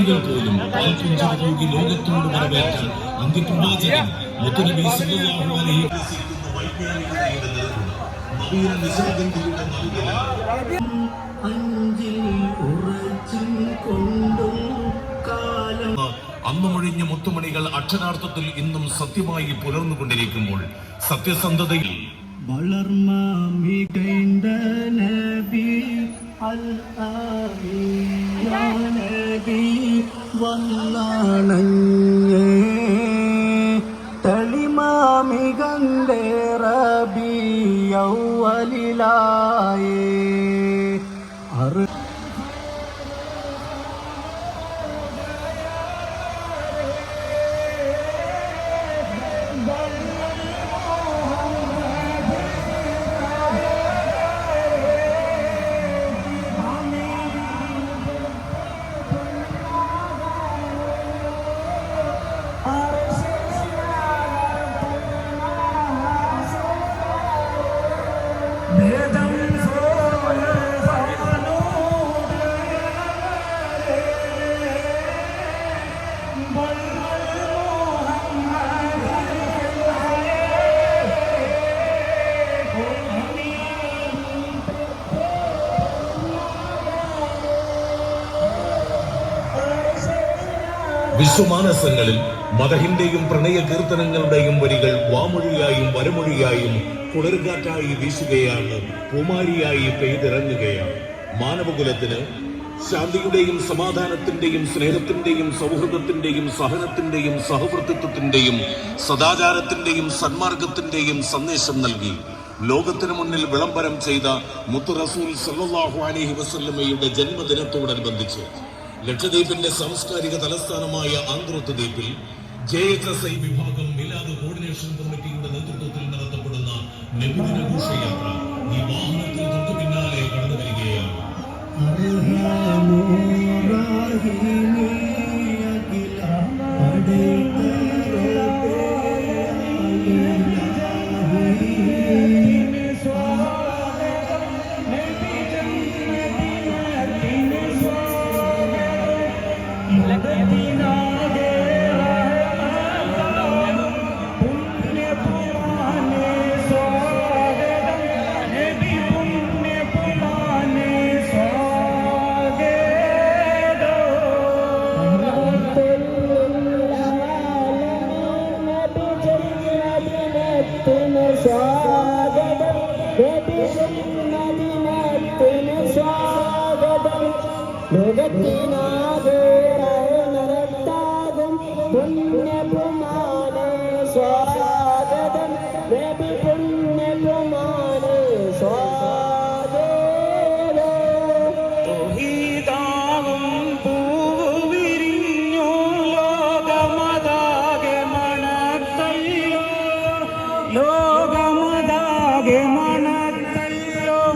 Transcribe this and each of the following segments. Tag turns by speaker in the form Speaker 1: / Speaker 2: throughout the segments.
Speaker 1: പോലും പാൽപ്പുഞ്ചിരി തൂകി ലോകത്തോട് വരവേറ്റ അന്ത്യപ്രവാചകൻ മുത്തനബി സല്ലല്ലാഹു അലൈഹി നവീന നിശാഗന്ധിയുടെ നൽകലിൽ
Speaker 2: അഞ്ചിൽ ഉറച്ചും കൊണ്ടും കാലം
Speaker 1: അന്ന് മൊഴിഞ്ഞ മുത്തുമണികൾ അക്ഷരാർത്ഥത്തിൽ ഇന്നും സത്യമായി പുലർന്നുകൊണ്ടിരിക്കുമ്പോൾ സത്യസന്ധതയിൽ
Speaker 2: വളർമ മികൈന്ത നബി അൽ ആമീൻ നബി വന്നാണങ്ങേ തെളിമാമികന്റെ
Speaker 1: വിശ്വമാനസങ്ങളിൽ മതഹിന്റെയും പ്രണയ കീർത്തനങ്ങളുടെയും വരികൾ വാമൊഴിയായും വരമൊഴിയായും കുളിർകാറ്റായി വീശുകയാണ് പൂമാരിയായി പെയ്തിറങ്ങുകയാണ്. മാനവകുലത്തിന് ശാന്തിയുടെയും സമാധാനത്തിന്റെയും സ്നേഹത്തിന്റെയും സൗഹൃദത്തിന്റെയും സഹനത്തിന്റെയും സഹവർത്തിത്വത്തിന്റെയും സദാചാരത്തിന്റെയും സന്മാർഗത്തിന്റെയും സന്ദേശം നൽകി. ലോകത്തിനു മുന്നിൽ വിളംബരം ചെയ്ത മുത്തു റസൂൽ സല്ലാഹു അലഹി വസല്ലമയുടെ ജന്മദിനത്തോടനുബന്ധിച്ച് ലക്ഷദ്വീപിന്റെ സാംസ്കാരിക തലസ്ഥാനമായ ആന്ത്രോത്ത് ദ്വീപിൽ ജെ എച്ച് എസ് ഐ വിഭാഗം മിലാദ് കോർഡിനേഷൻ കമ്മിറ്റിയുടെ നേതൃത്വത്തിൽ നടത്തപ്പെടുന്ന നബിദിന ഘോഷയാത്ര ഈ വാഹനത്തിന് തൊട്ടു പിന്നാലെ കടന്നു വരികയാണ്
Speaker 3: de manatelo,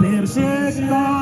Speaker 3: perfecta.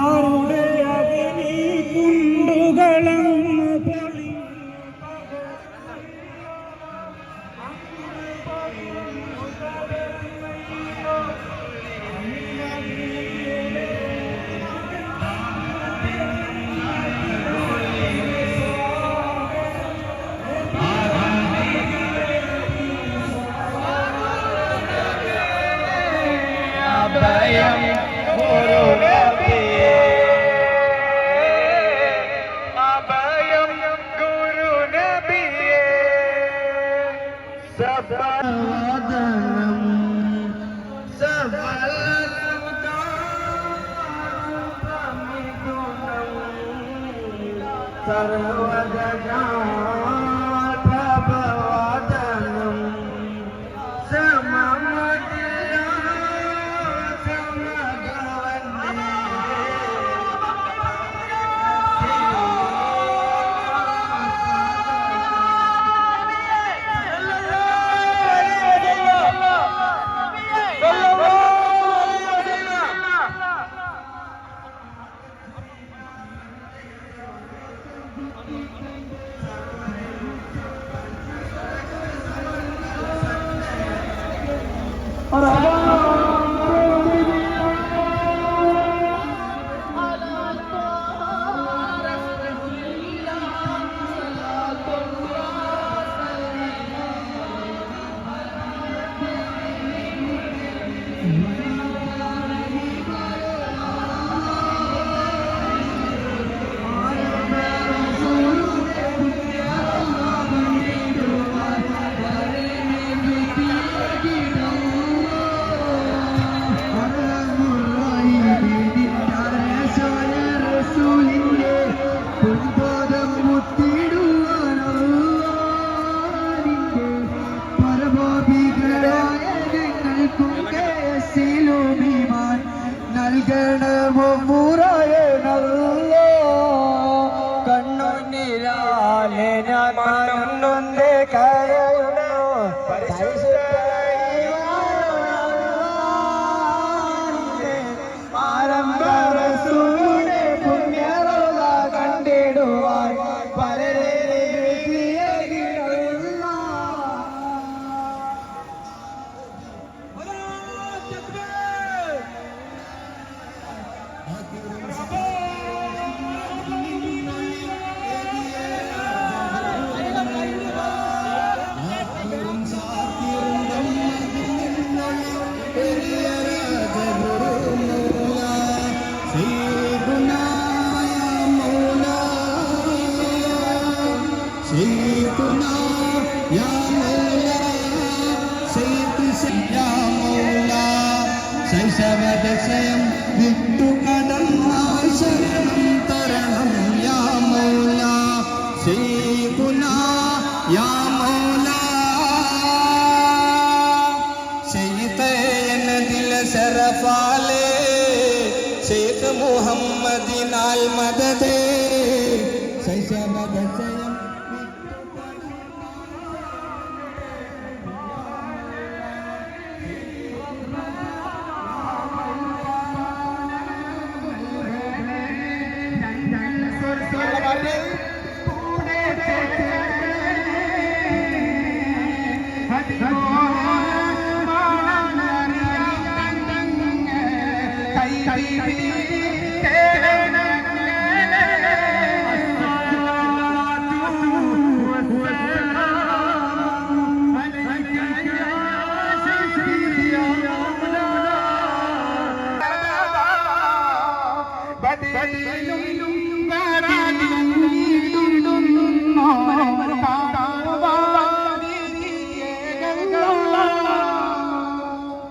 Speaker 3: तरवद जान مرحبا നൽകണമോ മുറായ നല്ല കണ്ണുനിരാലെ. മണ്ണൊന്നേ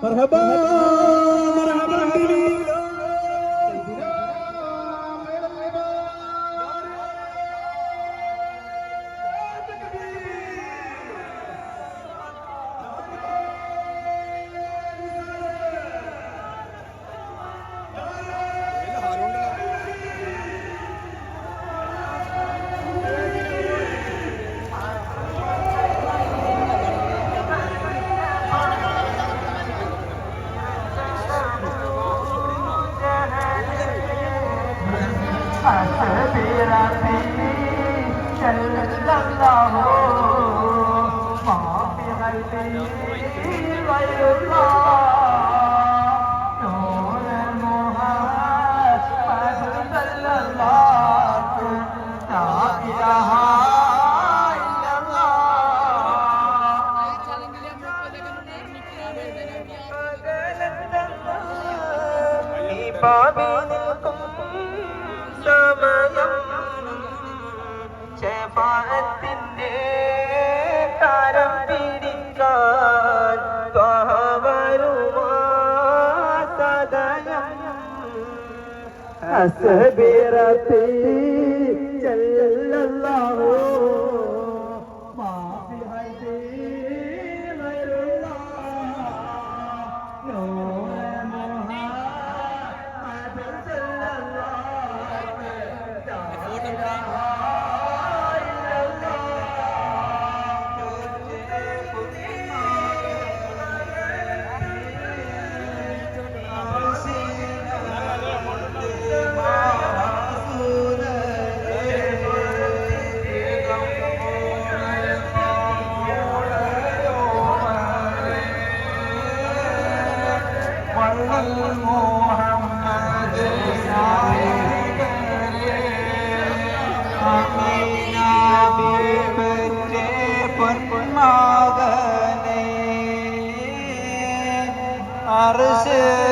Speaker 2: Merhaba.
Speaker 4: Oh, سبيرتي. arısı.